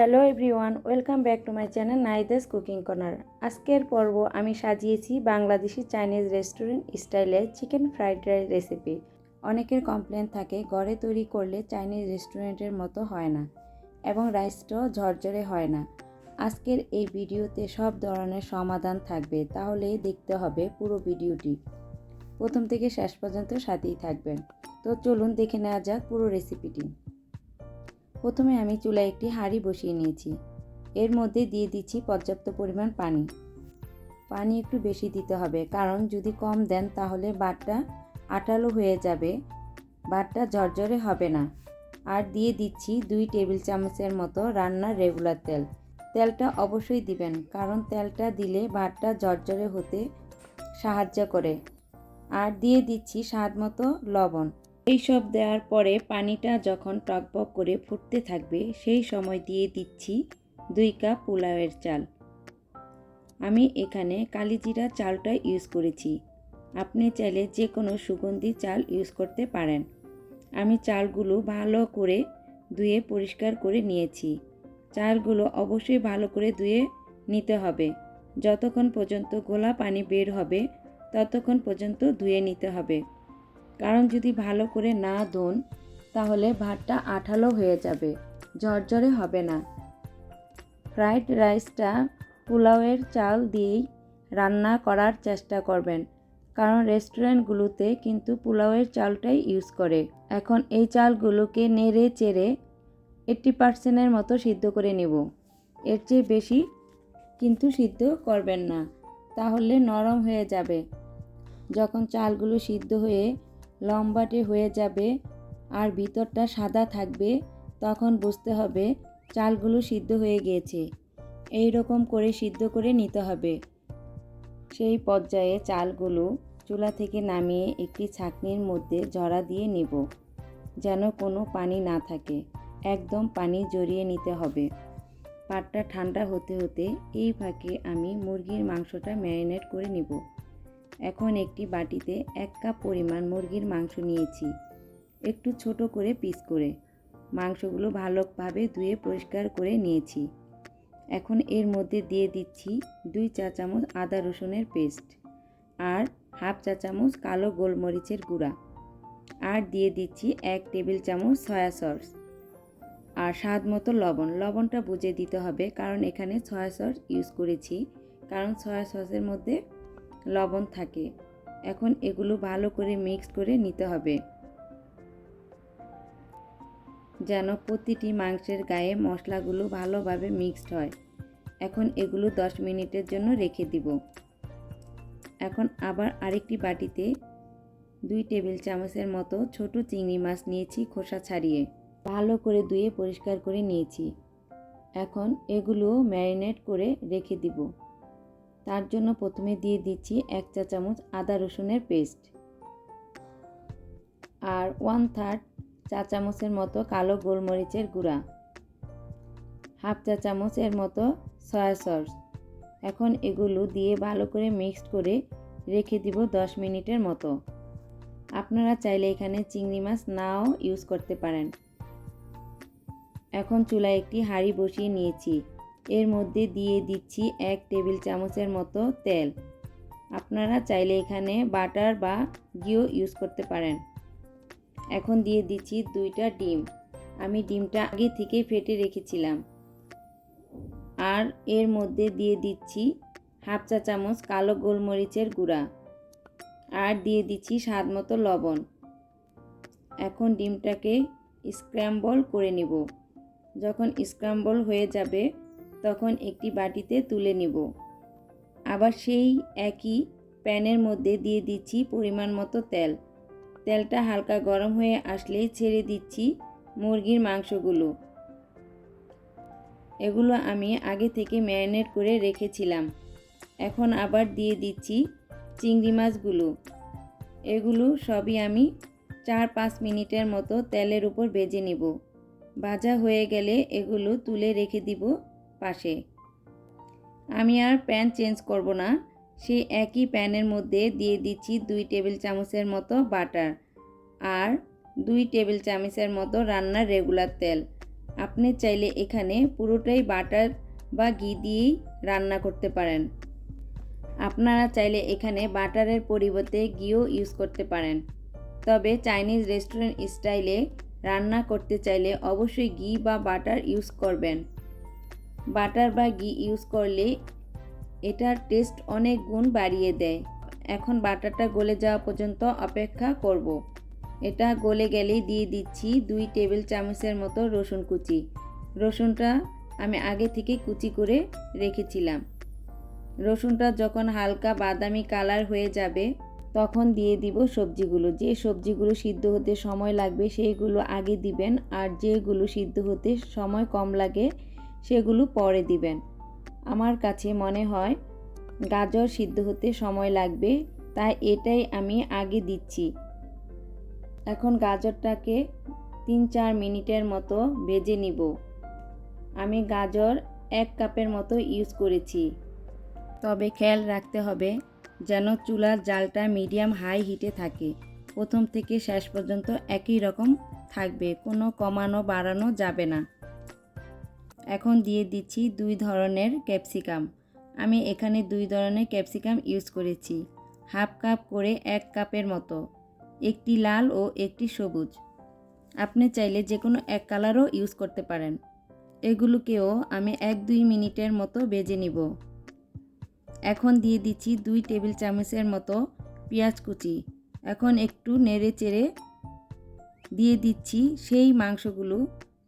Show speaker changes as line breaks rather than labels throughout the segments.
Hello everyone, welcome back to my channel Naidas cooking corner. আজকের পর্ব আমি সাজিয়েছি বাংলাদেশি চাইনিজ রেস্টুরেন্ট স্টাইলে চিকেন ফ্রাইড রাইস রেসিপি। অনেকের কমপ্লেন থাকে, ঘরে তৈরি করলে চাইনিজ রেস্টুরেন্টের মতো হয় না এবং রাইসটাও ঝরঝরে হয় না। আজকের এই ভিডিওতে সব ধরনের সমাধান থাকবে, তাহলেই দেখতে হবে পুরো ভিডিওটি। প্রথম থেকে শেষ পর্যন্ত সাথেই থাকবেন। তো চলুন দেখে নেওয়া যাক পুরো রেসিপিটি। প্রথমে আমি চুলায় একটি হাঁড়ি বসিয়ে নিয়েছি। এর মধ্যে দিয়ে দিচ্ছি পর্যাপ্ত পরিমাণ পানি। পানি একটু বেশি দিতে হবে, কারণ যদি কম দেন তাহলে বাটটা আটালো হয়ে যাবে বাটটা ঝরঝরে হবে না। আর দিয়ে দিচ্ছি দুই টেবিল চামচের মতো রান্নার রেগুলার তেল। তেলটা অবশ্যই দিবেন, কারণ তেলটা দিলে ভাতটা ঝরঝরে হতে সাহায্য করে। আর দিয়ে দিচ্ছি স্বাদ মতো লবণ। এইসব দেওয়ার পরে পানিটা যখন টকবক করে ফুটতে থাকবে, সেই সময় দিয়ে দিচ্ছি দুই কাপ পোলাওয়ের চাল। আমি এখানে কালিজিরা চালটা ইউজ করেছি। আপনি চাইলে যে কোনো সুগন্ধি চাল ইউজ করতে পারেন। আমি চালগুলো ভালো করে ধুয়ে পরিষ্কার করে নিয়েছি। চালগুলো অবশ্যই ভালো করে ধুয়ে নিতে হবে। যতক্ষণ পর্যন্ত গোলা পানি বের হবে, ততক্ষণ পর্যন্ত ধুয়ে নিতে হবে। কারণ যদি ভালো করে না দোন, তাহলে ভাতটা আঠালো হয়ে যাবে, ঝরঝরে হবে না। ফ্রাইড রাইসটা পোলাওয়ের চাল দিয়েই রান্না করার চেষ্টা করবেন, কারণ রেস্টুরেন্টগুলোতে কিন্তু পোলাওয়ের চালটাই ইউজ করে। এখন এই চালগুলোকে নেড়ে চেড়ে এইট্টি পার্সেন্টের মতো সিদ্ধ করে নেব। এর চেয়ে বেশি কিন্তু সিদ্ধ করবেন না, তাহলে নরম হয়ে যাবে। যখন চালগুলো সিদ্ধ হয়ে লম্বাটে হয়ে যাবে আর ভিতরটা সাদা থাকবে, তখন বুঝতে হবে চালগুলো সিদ্ধ হয়ে গিয়েছে। এই রকম করে সিদ্ধ করে নিতে হবে। সেই পর্যায়ে চালগুলো চুলা থেকে নামিয়ে একটি ছাঁকনির মধ্যে জড়া দিয়ে নেব, যেন কোনো পানি না থাকে। একদম পানি জড়িয়ে নিতে হবে। পাটটা ঠান্ডা হতে হতে এই ফাঁকে আমি মুরগির মাংসটা ম্যারিনেট করে নেব। এখন একটি বাটিতে এক কাপ পরিমাণ মুরগির মাংস নিয়েছি। একটু ছোট করে পিস করে। মাংসগুলো ভালোভাবে ধুয়ে পরিষ্কার করে নিয়েছি। এখন এর মধ্যে দিয়ে দিচ্ছি দুই চা চামচ আদা রসুনের পেস্ট আর হাফ চা চামচ কালো গোলমরিচের গুঁড়া আর দিয়ে দিচ্ছি এক টেবিল চামচ সয়া সস আর স্বাদ মতো লবণ। লবণটা বুঝে দিতে হবে কারণ এখানে সয়া সস ইউজ করেছি। কারণ সয়া সসের মধ্যে লবণ থাকে। এখন এগুলো ভালো করে মিক্স করে নিতে হবে। যেন প্রতিটি মাংসের গায়ে মশলাগুলো ভালোভাবে মিক্সড হয়। এখন এগুলো 10 মিনিটের জন্য রেখে দিব। এখন আবার আরেকটি বাটিতে দুই টেবিল চামচের মতো ছোট চিংড়ি মাছ নিয়েছি খোসা ছাড়িয়ে। ভালো করে ধুয়ে পরিষ্কার করে নিয়েছি। এখন এগুলো ম্যারিনেট করে রেখে দিব। তার জন্য প্রথমে দিয়ে দিচ্ছি এক চা চামচ আদা রসুনের পেস্ট। আর ওয়ান থার্ড চা চামচের মতো কালো গোলমরিচের গুঁড়া। হাফ চা চামচের মতো সয়া সস এখন এগুলো দিয়ে ভালো করে মিক্সড করে রেখে দিব দশ মিনিটের মতো। আপনারা চাইলে এখানে চিংড়ি মাছ নাও ইউজ করতে পারেন। এখন চুলায় একটি হাঁড়ি বসিয়ে নিয়েছি। এর মধ্যে দিয়ে দিচ্ছি এক টেবিল চামচের মতো তেল। আপনারা চাইলে এখানে বাটার বা ঘিও ইউজ করতে পারেন। এখন দিয়ে দিচ্ছি দুইটা ডিম। আমি ডিমটা আগে থেকে ফেটে রেখেছিলাম। আর এর মধ্যে দিয়ে দিচ্ছি হাফ চা চামচ কালো গোলমরিচের গুঁড়া। আর দিয়ে দিচ্ছি স্বাদ মতো লবণ। এখন ডিমটাকে স্ক্র্যাম্বল করে নেব। যখন স্ক্রাম্বল হয়ে যাবে তখন একটি বাটিতে তুলে নিব। আবার সেই একই প্যানের মধ্যে দিয়ে দিচ্ছি পরিমাণ মতো তেল। তেলটা হালকা গরম হয়ে আসলেই ছেড়ে দিচ্ছি মুরগির মাংসগুলো। এগুলো আমি আগে থেকে ম্যারিনেট করে রেখেছিলাম। এখন আবার দিয়ে দিচ্ছি চিংড়ি মাছগুলো। এগুলো সবই আমি চার পাঁচ মিনিটের মতো তেলের উপর বেজে নেব। ভাজা হয়ে গেলে এগুলো তুলে রেখে দিব পাশে। আমি আর প্যান চেঞ্জ করব না। সেই একই প্যানের মধ্যে দিয়ে দিচ্ছি দুই টেবিল চামচের মতো বাটার আর দুই টেবিল চামচের মতো রান্নার রেগুলার তেল। আপনি চাইলে এখানে পুরোটাই বাটার বা ঘি দিয়েই রান্না করতে পারেন। আপনারা চাইলে এখানে বাটারের পরিবর্তে ঘিও ইউজ করতে পারেন। তবে চাইনিজ রেস্টুরেন্ট স্টাইলে রান্না করতে চাইলে অবশ্যই ঘি বা বাটার ইউজ করবেন। বাটার বা ঘি ইউজ করলে এটার টেস্ট অনেক গুণ বাড়িয়ে দেয়। এখন বাটারটা গলে যাওয়া পর্যন্ত অপেক্ষা করব। এটা গলে গেলেই দিয়ে দিচ্ছি দুই টেবিল চামচের মতো রসুন কুচি। রসুনটা আমি আগে থেকে কুচি করে রেখেছিলাম। রসুনটা যখন হালকা বাদামি কালার হয়ে যাবে, তখন দিয়ে দিব সবজিগুলো। যে সবজিগুলো সিদ্ধ হতে সময় লাগবে সেইগুলো আগে দিবেন। আর যেগুলো সিদ্ধ হতে সময় কম লাগে সেগুলো পরে দিবেন। আমার কাছে মনে হয় গাজর সিদ্ধ হতে সময় লাগবে, তাই এটাই আমি আগে দিচ্ছি। এখন গাজরটাকে তিন চার মিনিটের মতো ভেজে নিব। আমি গাজর এক কাপের মতো ইউজ করেছি। তবে খেয়াল রাখতে হবে যেন চুলার জালটা মিডিয়াম হাই হিটে থাকে। প্রথম থেকে শেষ পর্যন্ত একই রকম থাকবে, কোনো কমানো বাড়ানো যাবে না। এখন দিয়ে দিচ্ছি দুই ধরনের ক্যাপসিকাম। আমি এখানে দুই ধরনের ক্যাপসিকাম ইউজ করেছি, হাফ কাপ করে এক কাপের মতো, একটি লাল ও একটি সবুজ। আপনি চাইলে যে কোনো এক কালারও ইউজ করতে পারেন। এগুলোকেও আমি এক দুই মিনিটের মতো বেজে নিব। এখন দিয়ে দিচ্ছি দুই টেবিল চামচের মতো পেঁয়াজ কুচি। এখন একটু নেড়ে চেড়ে দিয়ে দিচ্ছি সেই মাংসগুলো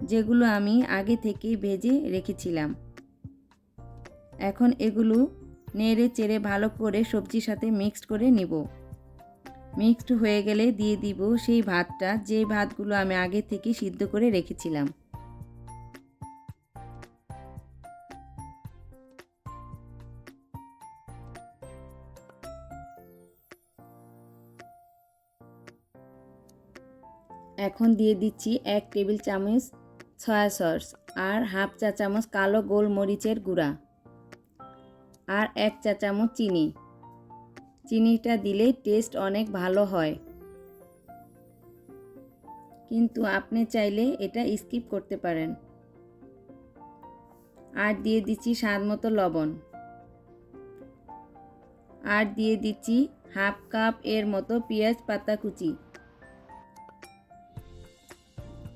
যেগুলো আমি আগে থেকে ভেজে রেখেছিলাম। এখন এগুলো নেড়ে চেড়ে ভালো করে সবজির সাথে মিক্সড করে নিব। মিক্সড হয়ে গেলে দিয়ে দিব সেই ভাতটা, যে ভাতগুলো আমি আগে থেকে সিদ্ধ করে রেখেছিলাম। এখন দিয়ে দিচ্ছি এক টেবিল চামচ সয়া সস আর হাফ চা চামচ কালো গোলমরিচের গুঁড়া আর এক চা চামচ চিনি। চিনিটা দিলে টেস্ট অনেক ভালো হয়। কিন্তু আপনি চাইলে এটা স্কিপ করতে পারেন। আর দিয়ে দিচ্ছি স্বাদ মতো লবণ। আর দিয়ে দিচ্ছি হাফ কাপ এর মতো পেঁয়াজ পাতা কুচি।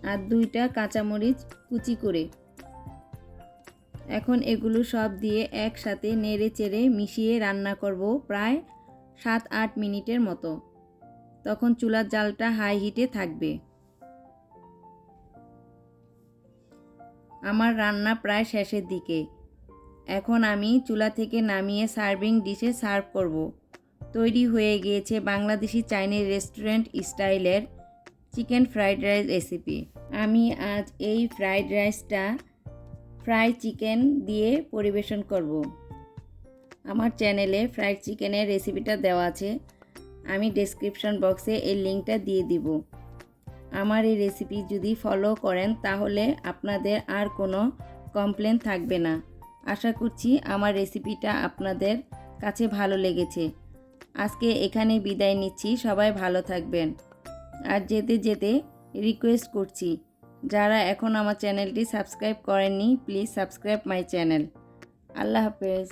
আর দুইটা কাঁচামরিচ কুচি করে। এখন এগুলো সব দিয়ে একসাথে নেড়ে চেড়ে মিশিয়ে রান্না করব প্রায় সাত আট মিনিটের মতো। তখন চুলার জালটা হাই হিটে থাকবে। আমার রান্না প্রায় শেষের দিকে। এখন আমি চুলা থেকে নামিয়ে সার্ভিং ডিশে সার্ভ করব। তৈরি হয়ে গিয়েছে বাংলাদেশি চাইনিজ রেস্টুরেন্ট স্টাইলের চিকেন ফ্রাইড রাইস রেসিপি আমি আজ এই ফ্রাইড রাইসটা ফ্রাই চিকেন দিয়ে পরিবেশন করব। আমার চ্যানেলে ফ্রাইড চিকেনের রেসিপিটা দেওয়া আছে। আমি ডেসক্রিপশন বক্সে এই লিঙ্কটা দিয়ে দিব। আমার এই রেসিপি যদি ফলো করেন, তাহলে আপনাদের আর কোনো কমপ্লেন থাকবে না। আশা করছি আমার রেসিপিটা আপনাদের কাছে ভালো লেগেছে। আজকে এখানে বিদায় নিচ্ছি। সবাই ভালো থাকবেন। আর যেতে যেতে রিকোয়েস্ট করছি। যারা এখন আমার চ্যানেলটি সাবস্ক্রাইব করেননি প্লিজ সাবস্ক্রাইব মাই চ্যানেল আল্লাহ হাফেজ।